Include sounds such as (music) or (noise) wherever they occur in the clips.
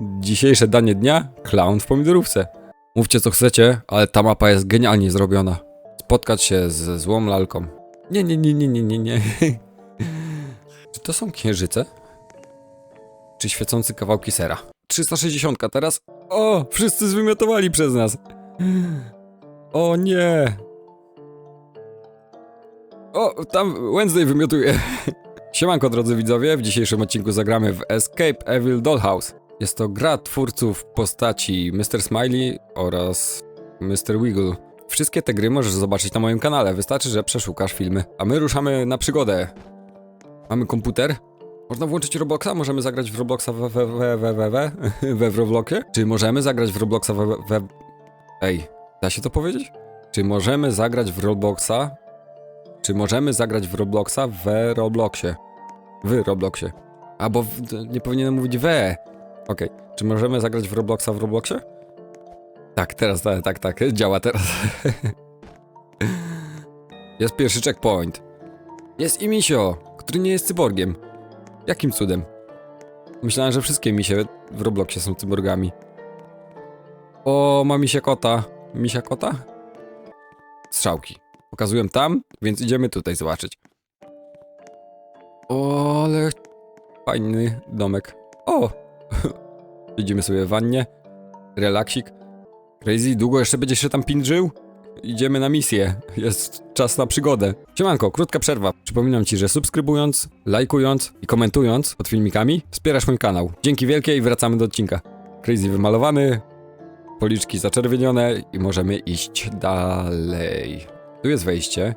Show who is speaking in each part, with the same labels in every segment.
Speaker 1: Dzisiejsze danie dnia? Clown w pomidorówce. Mówcie co chcecie, ale ta mapa jest genialnie zrobiona. Spotkać się ze złą lalką. Nie, nie, nie, nie, nie, nie, nie. (laughs) Czy to są księżyce? Czy świecące kawałki sera? 360 teraz? O, wszyscy zwymiotowali przez nas. O nie. O, tam Wednesday wymiotuje. (laughs) Siemanko drodzy widzowie, w dzisiejszym odcinku zagramy w Escape Evil Dollhouse. Jest to gra twórców postaci Mr. Smiley oraz Mr. Wiggle. Wszystkie te gry możesz zobaczyć na moim kanale, wystarczy, że przeszukasz filmy. A my ruszamy na przygodę. Mamy komputer? Można włączyć Robloxa? Możemy zagrać w Robloxa we, we, we, we, we, we, (laughs) we w Robloxie? Czy możemy zagrać w Robloxa we, we, we... Ej, da się to powiedzieć? Czy możemy zagrać w Robloxa? Czy możemy zagrać w Robloxa w Robloxie? W Robloxie. Albo w, nie powinienem mówić we. Okej. Czy możemy zagrać w Robloxa w Robloxie? Tak, teraz, tak, tak, tak. Działa teraz. (laughs) jest pierwszy checkpoint. Jest i Misio, który nie jest cyborgiem. Jakim cudem? Myślałem, że wszystkie misie w Robloxie są cyborgami. O, ma misia kota. Misia kota? Strzałki. Pokazują tam, więc idziemy tutaj zobaczyć. O, ale fajny domek. O! Idziemy sobie w wannie. Relaksik. Crazy, długo jeszcze będziesz się tam pindrzył? Idziemy na misję. Jest czas na przygodę. Siemanko, krótka przerwa. Przypominam ci, że subskrybując, lajkując i komentując pod filmikami wspierasz mój kanał. Dzięki wielkie i wracamy do odcinka. Crazy wymalowany, policzki zaczerwienione i możemy iść dalej. Tu jest wejście.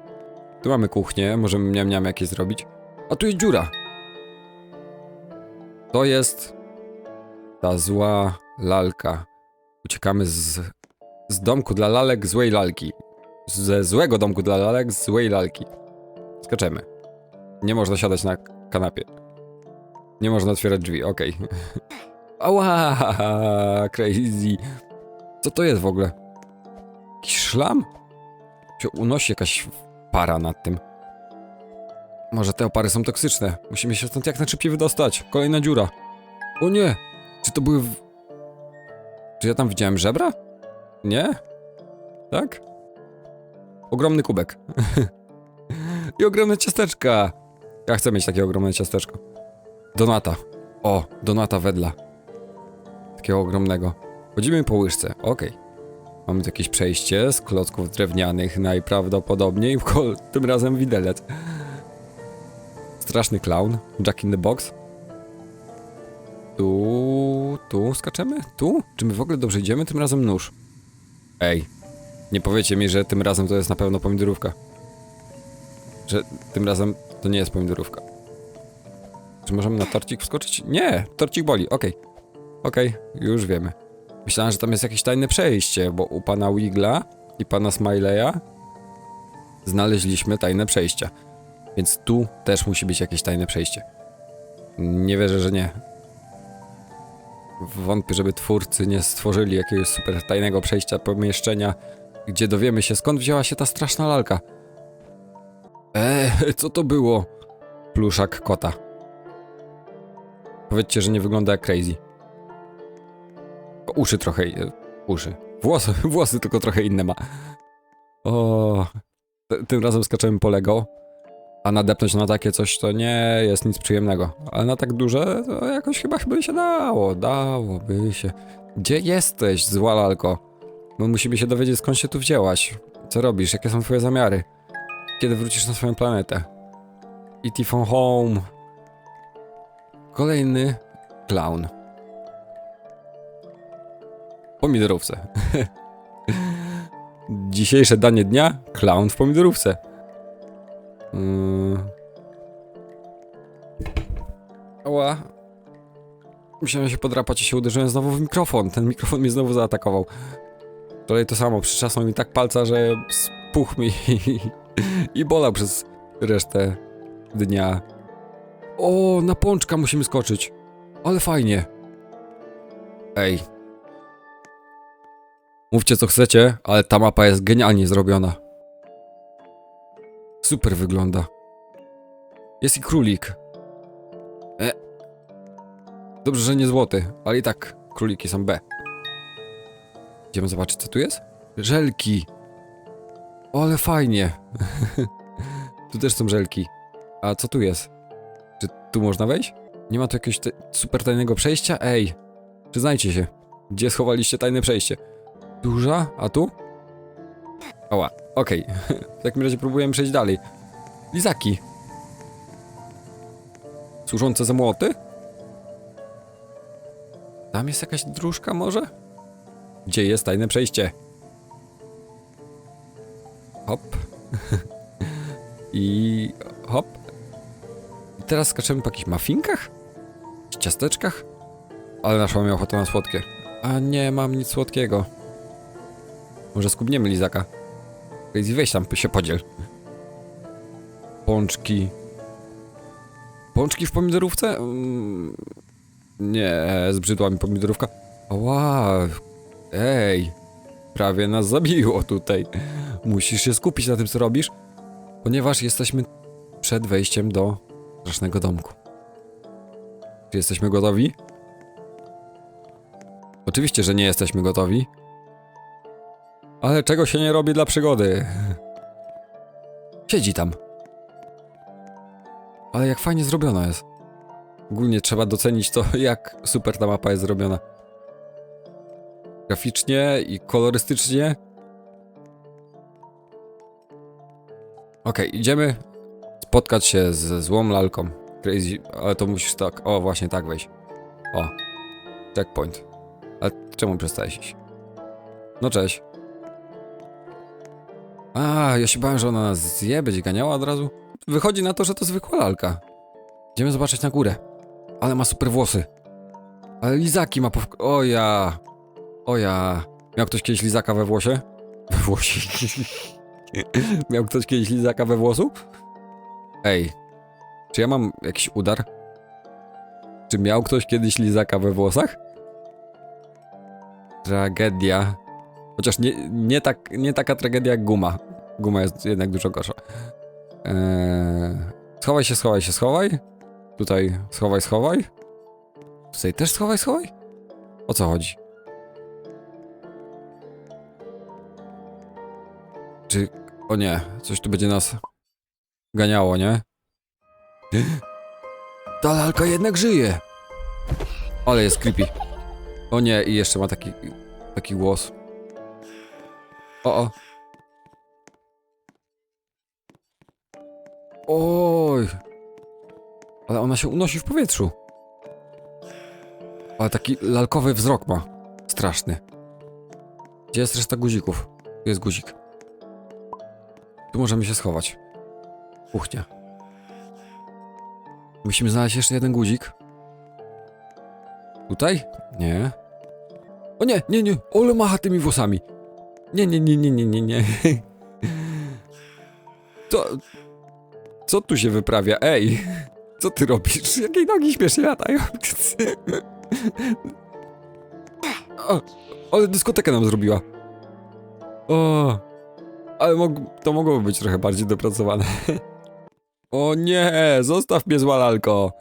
Speaker 1: Tu mamy kuchnię, możemy miam miam jakieś zrobić. A tu jest dziura. To jest ta zła lalka. Uciekamy z, z domku dla lalek złej lalki. Ze złego domku dla lalek złej lalki. Skaczemy. Nie można siadać na kanapie. Nie można otwierać drzwi, okej. (laughs) Ała, crazy. Co to jest w ogóle? Jakiś szlam? się unosi jakaś para nad tym. Może te opary są toksyczne. Musimy się stąd jak najszybciej wydostać. Kolejna dziura. O nie! Czy to były... Czy ja tam widziałem żebra? Nie? Tak? Ogromny kubek. (laughs) I ogromne ciasteczka. Ja chcę mieć takie ogromne ciasteczko. Donata. O, Donata wedla. Takiego ogromnego. Chodzimy po łyżce. Okej. Mamy tu jakieś przejście z klocków drewnianych najprawdopodobniej, tym razem widelec. Straszny clown, Jack in the Box. Tu, tu skaczemy? Tu? Czy my w ogóle dobrze idziemy? Tym razem nóż. Ej, nie powiecie mi, że tym razem to jest na pewno pomidorówka. Że tym razem to nie jest pomidorówka. Czy możemy na torcik wskoczyć? Nie, torcik boli, okej. Okej, już wiemy. Myślałem, że tam jest jakieś tajne przejście, bo u pana Wigla i pana Smileya znaleźliśmy tajne przejścia. Więc tu też musi być jakieś tajne przejście. Nie wierzę, że nie. Wątpię, żeby twórcy nie stworzyli jakiegoś super tajnego przejścia, pomieszczenia, gdzie dowiemy się skąd wzięła się ta straszna lalka. Eee, co to było? Pluszak kota. Powiedzcie, że nie wygląda jak crazy. Uszy trochę. e, Uszy. Włosy, (laughs) włosy tylko trochę inne ma. O. Tym razem skaczemy po Lego. A nadepnąć na takie coś to nie jest nic przyjemnego. Ale na tak duże to jakoś chyba by się dało. Dałoby się. Gdzie jesteś, zła lalko? My musimy się dowiedzieć skąd się tu wzięłaś. Co robisz? Jakie są twoje zamiary? Kiedy wrócisz na swoją planetę? E.T. from home. Kolejny clown pomidorówce. (laughs) Dzisiejsze danie dnia? Clown w pomidorówce. Yy... Ała. Musiałem się podrapać i się uderzyłem znowu w mikrofon. Ten mikrofon mnie znowu zaatakował. Wczoraj to samo. Przyczasnął mi tak palca, że spuchł mi (laughs) i bolał przez resztę dnia. O, na pączka musimy skoczyć. Ale fajnie. Ej, Mówcie co chcecie, ale ta mapa jest genialnie zrobiona. Super wygląda. Jest i królik. E. Dobrze, że nie złoty, ale i tak króliki są B. Idziemy zobaczyć, co tu jest? Żelki. O, ale fajnie. (laughs) tu też są żelki. A co tu jest? Czy tu można wejść? Nie ma tu jakiegoś super tajnego przejścia? Ej, przyznajcie się. Gdzie schowaliście tajne przejście? Duża? A tu? Oła, okej. w takim razie próbujemy przejść dalej. Lizaki. Służące za młoty? Tam jest jakaś dróżka może? Gdzie jest tajne przejście? Hop. (laughs) I hop. I teraz skaczemy po jakichś mafinkach? Czy ciasteczkach? Ale nasza miała ochotę na słodkie. A nie mam nic słodkiego. Może skubniemy lizaka. Crazy, weź tam się podziel. Pączki. Pączki w pomidorówce? Mm, nie, zbrzydła mi pomidorówka. Wow, ej, prawie nas zabiło tutaj. Musisz się skupić na tym, co robisz, ponieważ jesteśmy przed wejściem do strasznego domku. Czy jesteśmy gotowi? Oczywiście, że nie jesteśmy gotowi. Ale czego się nie robi dla przygody? Siedzi tam. Ale jak fajnie zrobiona jest. Ogólnie trzeba docenić to, (laughs) jak super ta mapa jest zrobiona. Graficznie i kolorystycznie. Okej, idziemy spotkać się ze złą lalką. Crazy, ale to musisz tak, o właśnie tak wejść. O, checkpoint. Ale czemu przestałeś iść? No cześć. A, ja się bałem, że ona nas zje, będzie ganiała od razu. Wychodzi na to, że to zwykła lalka. Idziemy zobaczyć na górę. Ale ma super włosy. Ale lizaki ma pow... O ja. O ja. Miał ktoś kiedyś lizaka we włosie? We włosie. (laughs) Miał ktoś kiedyś lizaka we włosu? Ej. Czy ja mam jakiś udar? Czy miał ktoś kiedyś lizaka we włosach? Tragedia. Chociaż nie, nie, tak, nie taka tragedia jak guma. Guma jest jednak dużo gorsza. Eee, schowaj się, schowaj się, schowaj. Tutaj schowaj, schowaj. Tutaj też schowaj, schowaj. O co chodzi? Czy... O nie, coś tu będzie nas ganiało, nie? (gasps) Ta lalka jednak żyje! Ale jest creepy. O nie, i jeszcze ma taki... taki głos. O, o. Oj. Ale ona się unosi w powietrzu. Ale taki lalkowy wzrok ma. Straszny. Gdzie jest reszta guzików? Tu jest guzik. Tu możemy się schować. Kuchnia. Musimy znaleźć jeszcze jeden guzik. Tutaj? Nie. O nie, nie, nie. Ole macha tymi włosami. Nie, nie, nie, nie, nie, nie, nie. To... Co tu się wyprawia? Ej! Co ty robisz? Jakiej nogi śmiesznie latają? O, ale dyskotekę nam zrobiła. O, ale mog to mogłoby być trochę bardziej dopracowane. O nie, zostaw mnie zła lalko.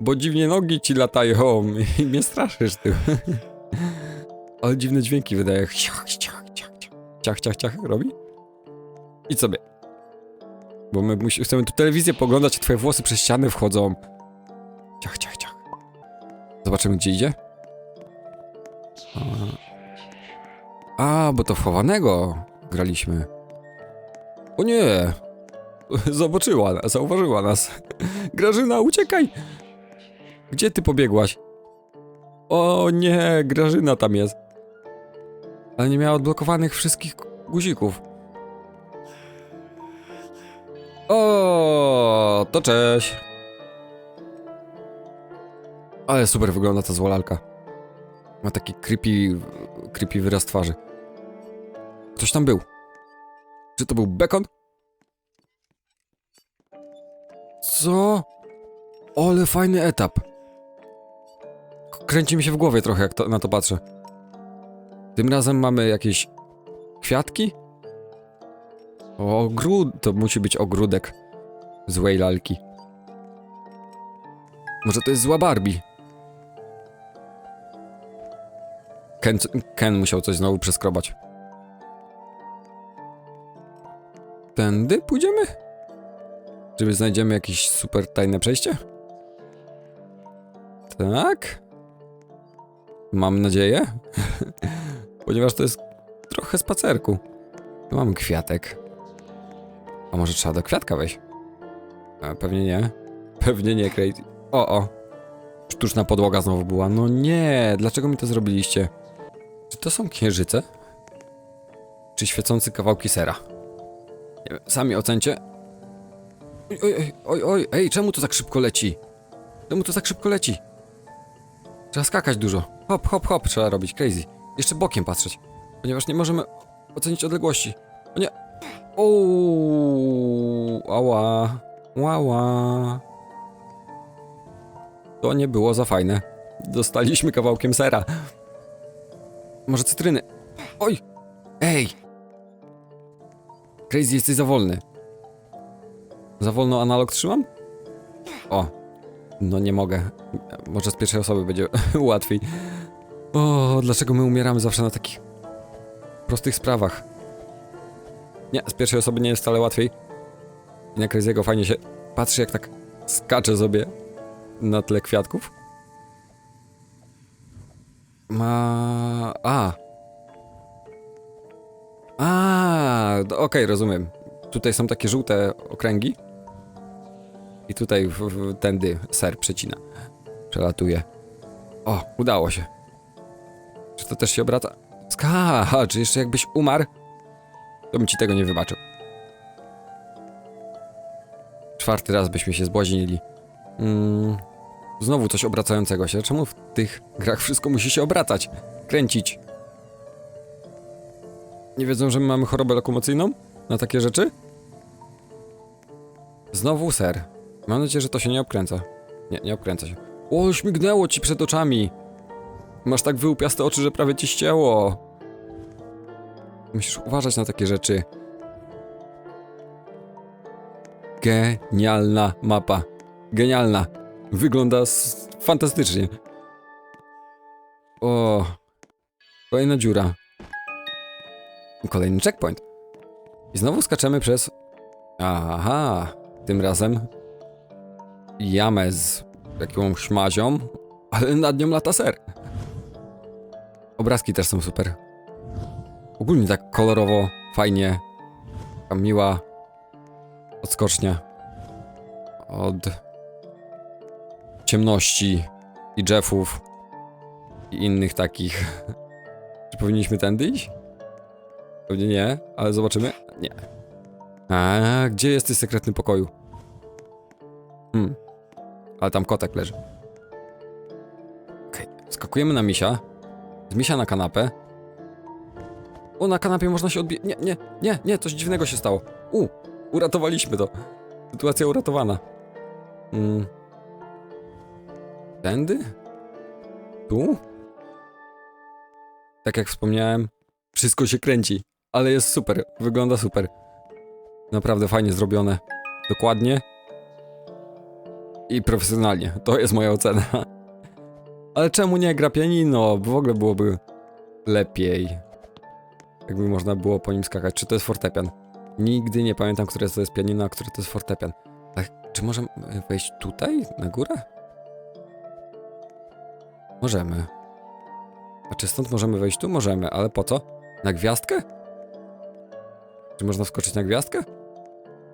Speaker 1: Bo dziwnie nogi ci latają i mnie straszysz ty. Ale dziwne dźwięki wydaje. Ciach, ciach, ciach, robi? I sobie. Bo my musi, chcemy tu telewizję poglądać, a twoje włosy przez ściany wchodzą. Ciach, ciach, ciach. Zobaczymy, gdzie idzie. A, A bo to w chowanego graliśmy. O nie! (laughs) Zobaczyła, zauważyła nas. (laughs) Grażyna, uciekaj! Gdzie ty pobiegłaś? O nie, Grażyna tam jest. Ale nie miała odblokowanych wszystkich guzików. O, to cześć. Ale super wygląda ta zła lalka. Ma taki creepy, creepy wyraz twarzy. Ktoś tam był. Czy to był bekon? Co? Ale fajny etap. Kręci mi się w głowie trochę, jak to, na to patrzę. Tym razem mamy jakieś kwiatki? Ogród... To musi być ogródek złej lalki. Może to jest zła Barbie? Ken, Ken musiał coś znowu przeskrobać. Tędy pójdziemy? Czy znajdziemy jakieś super tajne przejście? Tak? Mam nadzieję. (laughs) Ponieważ to jest trochę spacerku. Tu Mam kwiatek. A może trzeba do kwiatka wejść? A, pewnie nie. Pewnie nie, Crazy. O, o. Sztuczna podłoga znowu była. No nie, dlaczego mi to zrobiliście? Czy to są księżyce? Czy świecące kawałki sera? Nie wiem, sami ocencie. Oj, oj, oj, oj, ej, czemu to tak szybko leci? Czemu to tak szybko leci? Trzeba skakać dużo. Hop, hop, hop, trzeba robić, crazy. Jeszcze bokiem patrzeć, ponieważ nie możemy ocenić odległości. O nie. Ouu, ała, łała. To nie było za fajne. Dostaliśmy kawałkiem sera. Może cytryny. Oj! Ej! Crazy, jesteś za wolny. Za wolno analog trzymam? O. No nie mogę. Może z pierwszej osoby będzie (laughs) łatwiej. O, dlaczego my umieramy zawsze na takich prostych sprawach? Nie, z pierwszej osoby nie jest wcale łatwiej. I na Crazy'ego fajnie się patrzy, jak tak skacze sobie na tle kwiatków. Ma... A. A, okej, rozumiem. Tutaj są takie żółte okręgi. I tutaj w, w, tędy ser przecina. Przelatuje. O, udało się. Czy to też się obraca? Ska, czy jeszcze jakbyś umarł? To bym ci tego nie wybaczył. Czwarty raz byśmy się zbłaźnili. Mm, znowu coś obracającego się. Czemu w tych grach wszystko musi się obracać? Kręcić. Nie wiedzą, że my mamy chorobę lokomocyjną? Na takie rzeczy? Znowu ser. Mam nadzieję, że to się nie obkręca. Nie, nie obkręca się. O, śmignęło ci przed oczami. Masz tak wyłupiaste oczy, że prawie ci ścięło. Musisz uważać na takie rzeczy. Genialna mapa. Genialna. Wygląda fantastycznie. O. Kolejna dziura. Kolejny checkpoint. I znowu skaczemy przez... Aha. Tym razem... Jamę z jakąś mazią, ale nad nią lata ser. Obrazki też są super. Ogólnie tak kolorowo, fajnie. Taka miła odskocznia. Od ciemności i Jeffów i innych takich. Czy powinniśmy tędy iść? Pewnie nie, ale zobaczymy. Nie. A gdzie jest ten sekretny pokoju? Hmm. Ale tam kotek leży. Okej, skakujemy na misia. Z na kanapę. O, na kanapie można się odbijać. Nie, nie, nie, nie, coś dziwnego się stało. U, uratowaliśmy to. Sytuacja uratowana. Mm. Tędy? Tu? Tak jak wspomniałem, wszystko się kręci, ale jest super, wygląda super. Naprawdę fajnie zrobione. Dokładnie. I profesjonalnie. To jest moja ocena. (laughs) Ale czemu nie gra pianino? W ogóle byłoby lepiej. Jakby można było po nim skakać. Czy to jest fortepian? Nigdy nie pamiętam, które to jest pianino, a które to jest fortepian. Tak, czy możemy wejść tutaj, na górę? Możemy. A czy stąd możemy wejść tu? Możemy, ale po co? Na gwiazdkę? Czy można wskoczyć na gwiazdkę?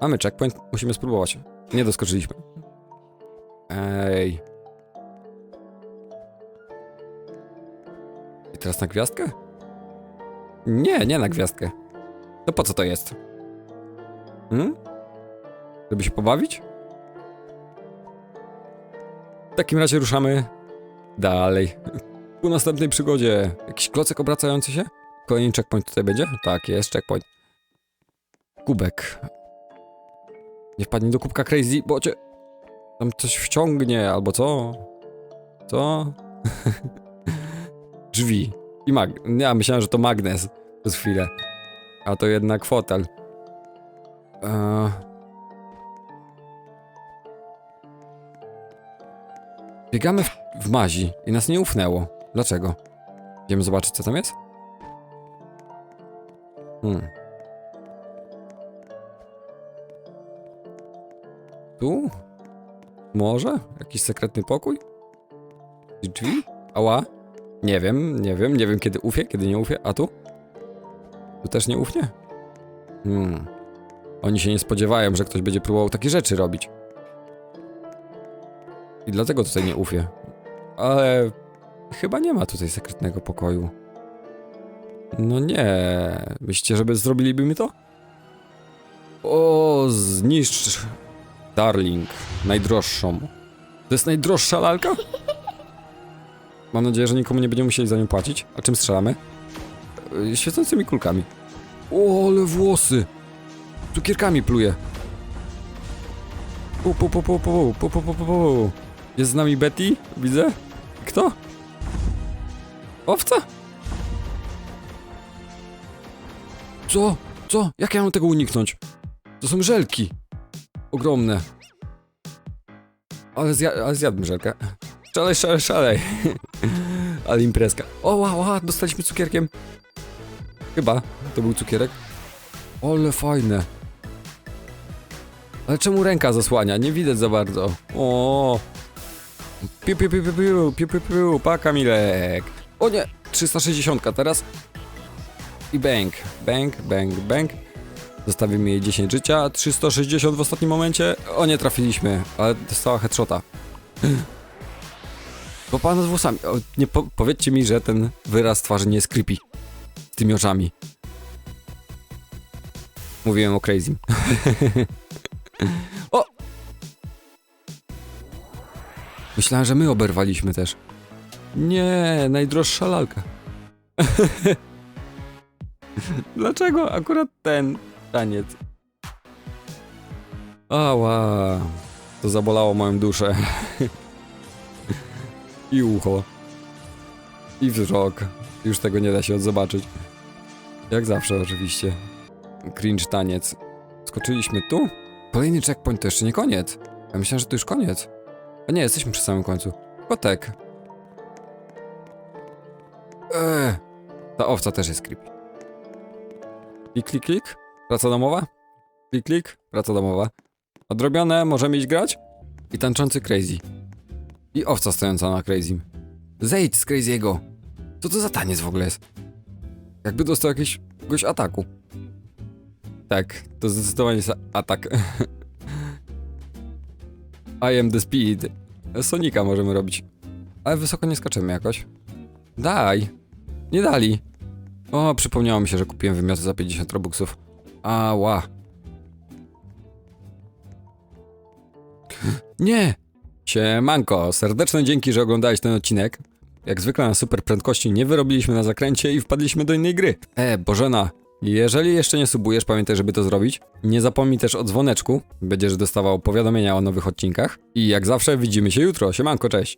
Speaker 1: Mamy checkpoint, musimy spróbować. Nie doskoczyliśmy. Ej. I teraz na gwiazdkę? Nie, nie na gwiazdkę. To po co to jest? Hmm? Żeby się pobawić? W takim razie ruszamy dalej. (laughs) Ku następnej przygodzie. Jakiś klocek obracający się? Kolejny checkpoint tutaj będzie? Tak, jest checkpoint. Kubek. Nie wpadnij do kubka crazy, bo cię tam coś wciągnie, albo co? Co? (laughs) Drzwi. I mag... Ja myślałem, że to magnes przez chwilę. A to jednak fotel. Eee... Biegamy w, w mazi i nas nie ufnęło. Dlaczego? Idziemy zobaczyć, co tam jest? Hmm. Tu? Może? Jakiś sekretny pokój? Drzwi? Ała? Nie wiem, nie wiem, nie wiem kiedy ufie, kiedy nie ufie. A tu? Tu też nie ufnie? Hmm. Oni się nie spodziewają, że ktoś będzie próbował takie rzeczy robić. I dlatego tutaj nie ufie. Ale chyba nie ma tutaj sekretnego pokoju. No nie. Myślicie, żeby zrobiliby mi to? O, zniszcz Darling, najdroższą. To jest najdroższa lalka? Mam nadzieję, że nikomu nie będziemy musieli za nią płacić. A czym strzelamy? Yy, Świecącymi kulkami. O, ale włosy! Cukierkami pluje. Pu, pu, pu, pu, pu, pu, pu, pu, pu, pu. Jest z nami Betty? Widzę. Kto? Owca? Co? Co? Jak ja mam tego uniknąć? To są żelki. Ogromne. Ale, zja ale zjadłbym żelkę. Szalej, szalej, szalej. (laughs) ale imprezka. O, wow, wow, dostaliśmy cukierkiem. Chyba to był cukierek. Ale fajne. Ale czemu ręka zasłania? Nie widać za bardzo. O. Piu, piu, piu, piu, piu, piu, piu, piu, pa Kamilek. O nie, 360 teraz. I bang, bang, bang, bang. Zostawimy jej 10 życia, 360 w ostatnim momencie. O nie, trafiliśmy, ale dostała headshota. Bo pan z włosami. O, nie po powiedzcie mi, że ten wyraz twarzy nie jest creepy. Z tymi oczami. Mówiłem o crazy. (laughs) o! Myślałem, że my oberwaliśmy też. Nie, najdroższa lalka. (laughs) Dlaczego akurat ten taniec? Ała, to zabolało moją duszę. (laughs) I ucho. I wzrok. Już tego nie da się odzobaczyć. Jak zawsze oczywiście. Cringe taniec. Skoczyliśmy tu? Kolejny checkpoint to jeszcze nie koniec. Ja myślałem, że to już koniec. A nie, jesteśmy przy samym końcu. Kotek. Eee, ta owca też jest creepy. Klik, klik, klik. Praca domowa. Klik, klik. Praca domowa. Odrobione, możemy iść grać? I tańczący Crazy. I owca stojąca na Crazy. Zejdź z Crazy'ego. Co to za taniec w ogóle jest? Jakby dostał jakiegoś, ataku. Tak, to zdecydowanie jest atak. (laughs) I am the speed. Sonika możemy robić. Ale wysoko nie skaczemy jakoś. Daj. Nie dali. O, przypomniało mi się, że kupiłem wymioty za 50 robuxów. Ała. (gasps) Nie! Siemanko, serdeczne dzięki, że oglądałeś ten odcinek. Jak zwykle na super prędkości nie wyrobiliśmy na zakręcie i wpadliśmy do innej gry. E, Bożena, jeżeli jeszcze nie subujesz, pamiętaj, żeby to zrobić. Nie zapomnij też o dzwoneczku, będziesz dostawał powiadomienia o nowych odcinkach. I jak zawsze widzimy się jutro. Siemanko, cześć!